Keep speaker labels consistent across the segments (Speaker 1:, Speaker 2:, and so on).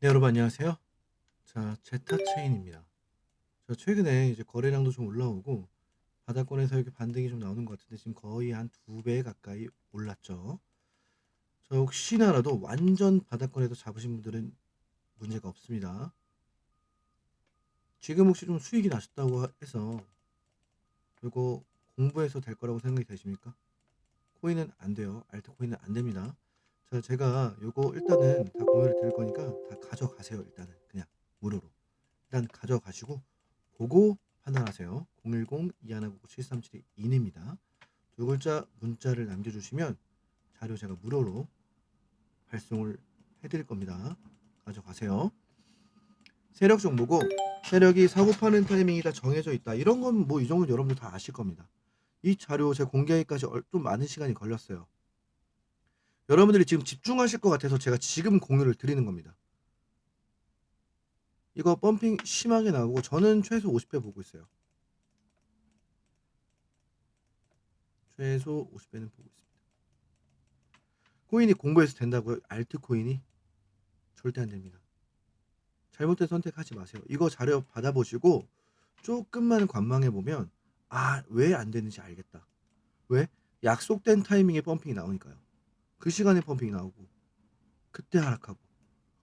Speaker 1: 네, 여러분 안녕하세요. 자, 제타 체인입니다. 저 최근에 이제 거래량도 좀 올라오고 바닥권에서 이렇게 반등이 좀 나오는 것 같은데 지금 거의 한 두 배 가까이 올랐죠. 저 혹시나라도 완전 바닥권에서 잡으신 분들은 문제가 없습니다. 지금 혹시 좀 수익이 나셨다고 하- 해서 이거 공부해서 될 거라고 생각이 되십니까? 코인은 안 돼요. 알트코인은 안 됩니다. 자, 제가 요거 일단은 다 공유를 드릴 거니까 다 가져가세요. 일단은 그냥 무료로. 일단 가져가시고 보고 판단하세요. 010-2199-7372입니다. 두 글자 문자를 남겨주시면 자료 제가 무료로 발송을 해드릴 겁니다. 가져가세요. 세력 정보고 세력이 사고 파는 타이밍이 다 정해져 있다. 이런 건 뭐 이 정도 여러분들 다 아실 겁니다. 이 자료 제가 공개하기까지 얼- 좀 많은 시간이 걸렸어요. 여러분들이 지금 집중하실 것 같아서 제가 지금 공유를 드리는 겁니다. 이거 펌핑 심하게 나오고 저는 최소 50배 보고 있어요. 최소 50배는 보고 있습니다. 코인이 공부해서 된다고요? 알트 코인이 절대 안 됩니다. 잘못된 선택하지 마세요. 이거 자료 받아보시고 조금만 관망해 보면 아 왜 안 되는지 알겠다. 왜? 약속된 타이밍에 펌핑이 나오니까요. 그 시간에 펌핑이 나오고 그때 하락하고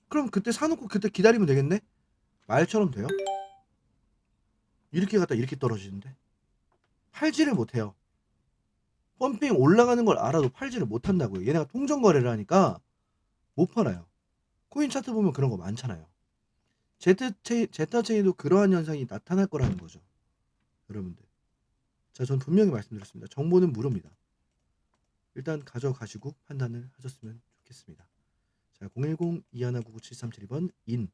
Speaker 1: 그럼 그때 사놓고 그때 기다리면 되겠네? 말처럼 돼요? 이렇게 갔다 이렇게 떨어지는데 팔지를 못해요. 펌핑 올라가는 걸 알아도 팔지를 못한다고요. 얘네가 통정 거래를 하니까 못 팔아요. 코인 차트 보면 그런 거 많잖아요. 제트 체인, 제타 체인도 그러한 현상이 나타날 거라는 거죠. 여러분들. 자, 전 분명히 말씀드렸습니다. 정보는 무료입니다. 일단 가져가시고 판단을 하셨으면 좋겠습니다. 자, 010-2199-7372번 인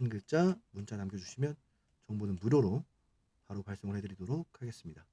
Speaker 1: 한 글자 문자 남겨주시면 정보는 무료로 바로 발송을 해드리도록 하겠습니다.